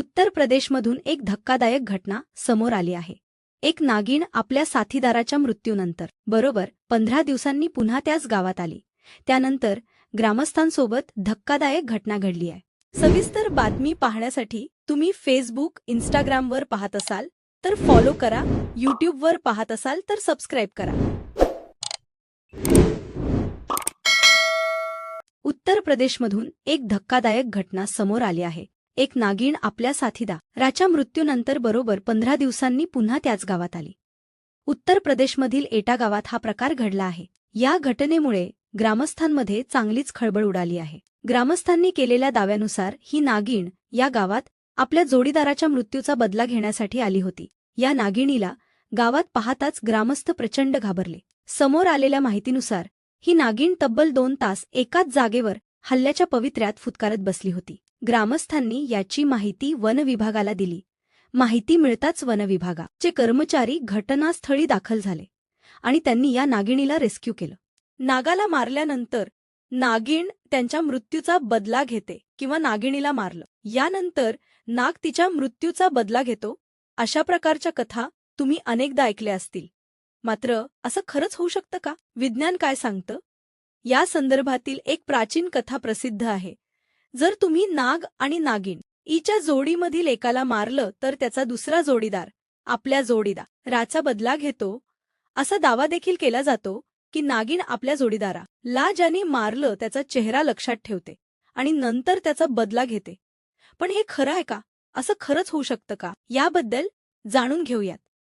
उत्तर प्रदेशमधून एक धक्कादायक घटना समोर आली आहे. एक नागिण आपल्या साथीदाराच्या मृत्यूनंतर बरोबर पंधरा दिवसांनी पुन्हा त्याच गावात आली. त्यानंतर ग्रामस्थांसोबत धक्कादायक घटना घडली आहे. सविस्तर बातमी पाहण्यासाठी तुम्ही फेसबुक इंस्टाग्रामवर पाहत असाल तर फॉलो करा यूट्यूबवर पाहत असाल तर सबस्क्राईब करा. उत्तर प्रदेशमधून एक धक्कादायक घटना समोर आली आहे. एक नागिण आपल्या साथीदा राच्या मृत्यूनंतर बरोबर पंधरा दिवसांनी पुन्हा त्याच गावात आली. उत्तर प्रदेशमधील एटा गावात हा प्रकार घडला आहे. या घटनेमुळे ग्रामस्थांमध्ये चांगलीच खळबळ उडाली आहे. ग्रामस्थांनी केलेल्या दाव्यानुसार ही नागिण या गावात आपल्या जोडीदाराच्या मृत्यूचा बदला घेण्यासाठी आली होती. या नागिणीला गावात पाहताच ग्रामस्थ प्रचंड घाबरले. समोर आलेल्या माहितीनुसार ही नागिण तब्बल दोन तास एकाच जागेवर हल्ल्याच्या पवित्र्यात फुतकारत बसली होती. ग्रामस्थांनी याची माहिती वनविभागाला दिली. माहिती मिळताच वनविभागाचे कर्मचारी घटनास्थळी दाखल झाले आणि त्यांनी या नागिणीला रेस्क्यू केलं. नागाला मारल्यानंतर नागिण त्यांच्या मृत्यूचा बदला घेते किंवा नागिणीला मारलं. यानंतर नाग तिच्या मृत्यूचा बदला घेतो. अशा प्रकारच्या कथा तुम्ही अनेकदा ऐकल्या असतील. मात्र असं खरंच होऊ शकतं का? विज्ञान काय सांगतं? या संदर्भातील एक प्राचीन कथा प्रसिद्ध आहे. जर तुम्ही नाग आणि नागिन ईच्या जोडीमधील एकाला मारलं तर त्याचा दुसरा जोडीदार आपल्या जोडीदाराचा बदला घेतो. असा दावा देखील केला जातो की नागिन आपल्या जोडीदारा ला ज्याने मारलं त्याचा चेहरा लक्षात ठेवते आणि नंतर त्याचा बदला घेते. पण हे खरं आहे का? असं खरंच होऊ शकतं का? याबद्दल जाणून घेऊयात.